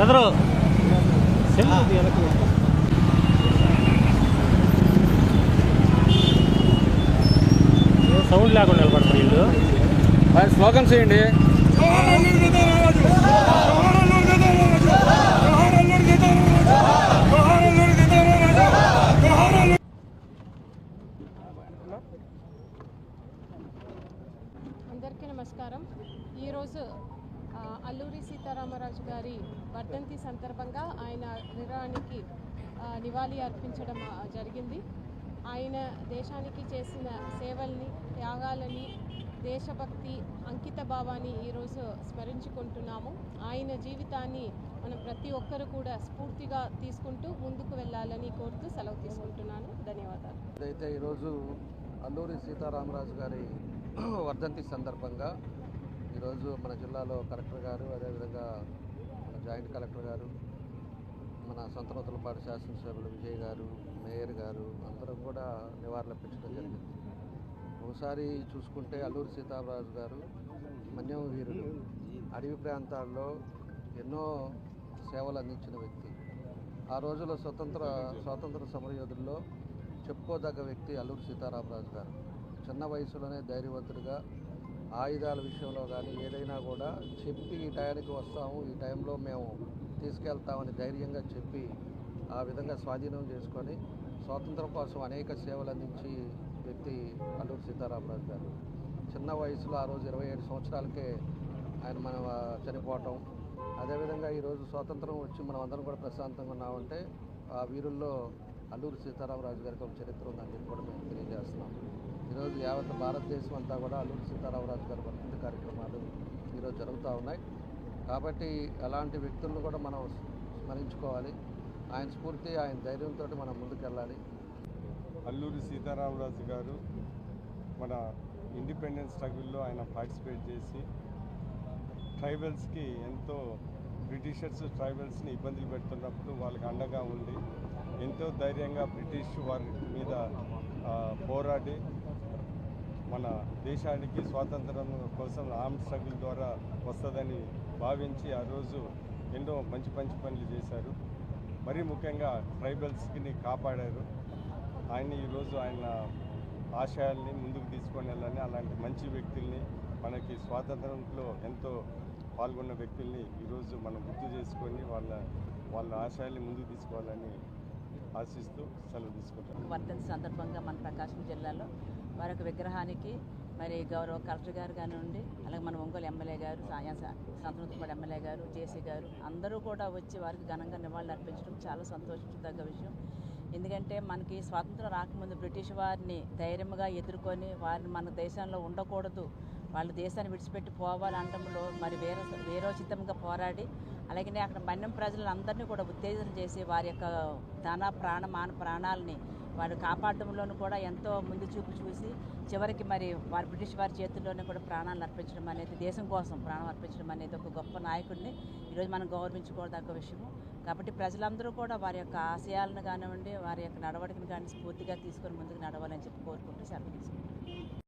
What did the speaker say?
Brother. Sound లేకుండా నిలబడతారు వీళ్ళు. స్లోగన్స్ చేయండి అందరికీ నమస్కారం ఈరోజు ఆ, అల్లూరి సీతారామరాజు గారి వర్ధంతి సందర్భంగా ఆయన విరానికి నివాళి అర్పించడం జరిగింది. ఆయన దేశానికి చేసిన సేవల్ని త్యాగాలని దేశభక్తి అంకిత భావాన్ని ఈరోజు స్మరించుకుంటున్నాము. ఆయన జీవితాన్ని మనం ప్రతి ఒక్కరు కూడా స్ఫూర్తిగా తీసుకుంటూ ముందుకు వెళ్ళాలని కోరుతూ సెలవు తీసుకుంటున్నాను. ధన్యవాదాలు. అయితే ఈరోజు అల్లూరి సీతారామరాజు గారి వర్ధంతి సందర్భంగా ఈరోజు మన జిల్లాలో కలెక్టర్ గారు అదేవిధంగా మన జాయింట్ కలెక్టర్ గారు మన సంతనోతులపాటి శాసనసభ్యులు విజయ్ గారు మేయర్ గారు అందరం కూడా నివాళులర్పించడం జరిగింది. ఒకసారి చూసుకుంటే అల్లూరి సీతారామరాజు గారు మన్యం వీరుడు. అడవి ప్రాంతాల్లో ఎన్నో సేవలు అందించిన వ్యక్తి. ఆ రోజుల్లో స్వతంత్ర స్వాతంత్ర సమరయోధుల్లో చెప్పుకోదగ్గ వ్యక్తి అల్లూరి సీతారామరాజు గారు. చిన్న వయసులోనే ధైర్యవంతుడిగా ఆయుధాల విషయంలో కానీ ఏదైనా కూడా చెప్పి ఈ టయానికి వస్తాము ఈ టైంలో మేము తీసుకెళ్తామని ధైర్యంగా చెప్పి ఆ విధంగా స్వాధీనం చేసుకొని స్వాతంత్రం కోసం అనేక సేవలు అందించి వ్యక్తి అల్లూరు సీతారామరాజు గారు. చిన్న వయసులో ఆ రోజు ఇరవై ఏడు సంవత్సరాలకే ఆయన మన చనిపోవటం. అదేవిధంగా ఈరోజు స్వాతంత్రం వచ్చి మనం అందరం కూడా ప్రశాంతంగా ఉన్నామంటే ఆ వీరుల్లో అల్లూరు సీతారామరాజు గారికి ఒక చరిత్ర ఉందని చెప్పి కూడా మేము తెలియజేస్తున్నాం. ఈరోజు యావత్ భారతదేశం అంతా కూడా అల్లూరి సీతారామరాజు గారి వర్ధంతి కార్యక్రమాలు ఈరోజు జరుగుతూ ఉన్నాయి. కాబట్టి అలాంటి వ్యక్తులను కూడా మనం స్మరించుకోవాలి. ఆయన స్ఫూర్తి ఆయన ధైర్యంతో మనం ముందుకెళ్ళాలి. అల్లూరి సీతారామరాజు గారు మన ఇండిపెండెన్స్ స్ట్రగుల్లో ఆయన పార్టిసిపేట్ చేసి ట్రైబల్స్కి ఎంతో బ్రిటిషర్స్ ట్రైబల్స్ని ఇబ్బందులు పెడుతున్నప్పుడు వాళ్ళకి అండగా ఉండి ఎంతో ధైర్యంగా బ్రిటిష్ వారి మీద పోరాడి మన దేశానికి స్వాతంత్రం కోసం ఆర్మ్ స్ట్రగుల్ ద్వారా వస్తుందని భావించి ఆ రోజు ఎన్నో మంచి మంచి పనులు చేశారు. మరీ ముఖ్యంగా ట్రైబల్స్ని కాపాడారు. ఆయన ఈరోజు ఆయన ఆశయాల్ని ముందుకు తీసుకొని వెళ్ళాలని అలాంటి మంచి వ్యక్తుల్ని మనకి స్వాతంత్రంలో ఎంతో పాల్గొన్న వ్యక్తుల్ని ఈరోజు మనం గుర్తు చేసుకొని వాళ్ళ వాళ్ళ ఆశయాల్ని ముందుకు తీసుకోవాలని ఆశిస్తూ సెలవు తీసుకుంటాం వర్ధంతి సందర్భంగా మన ప్రకాశం జిల్లాలో మరొక విగ్రహానికి మరి గౌరవ కలెక్టర్ గారు కానివ్వండి అలాగే మన ఒంగోలు ఎమ్మెల్యే గారు సంతనూతుపడి ఎమ్మెల్యే గారు జేసీ గారు అందరూ కూడా వచ్చి వారికి ఘనంగా నివాళులు అర్పించడం చాలా సంతోషించదగ్గ విషయం. ఎందుకంటే మనకి స్వాతంత్రం రాకముందు బ్రిటిష్ వారిని ధైర్యంగా ఎదుర్కొని వారిని మన దేశంలో ఉండకూడదు. వాళ్ళు దేశాన్ని విడిచిపెట్టి పోవాలనటంలో మరి వేరే వేరోచితంగా పోరాడి అలాగే అక్కడ మన్యం ప్రజలందరినీ కూడా ఉత్తేజన చేసి వారి యొక్క ధన ప్రాణ మాన ప్రాణాలని వారు కాపాడడంలోనూ కూడా ఎంతో ముందు చూపు చూసి చివరికి మరి వారి బ్రిటిష్ వారి చేతుల్లోనే కూడా ప్రాణాలను అర్పించడం అనేది దేశం కోసం ప్రాణం అర్పించడం అనేది ఒక గొప్ప నాయకుడిని ఈరోజు మనం గౌరవించుకోదగ్గ విషయము. కాబట్టి ప్రజలందరూ కూడా వారి యొక్క ఆశయాలను కానివ్వండి వారి యొక్క నడవడికను కానీ స్ఫూర్తిగా తీసుకొని ముందుకు నడవాలని చెప్పి కోరుకుంటూ సెలవు తీసుకుంటాం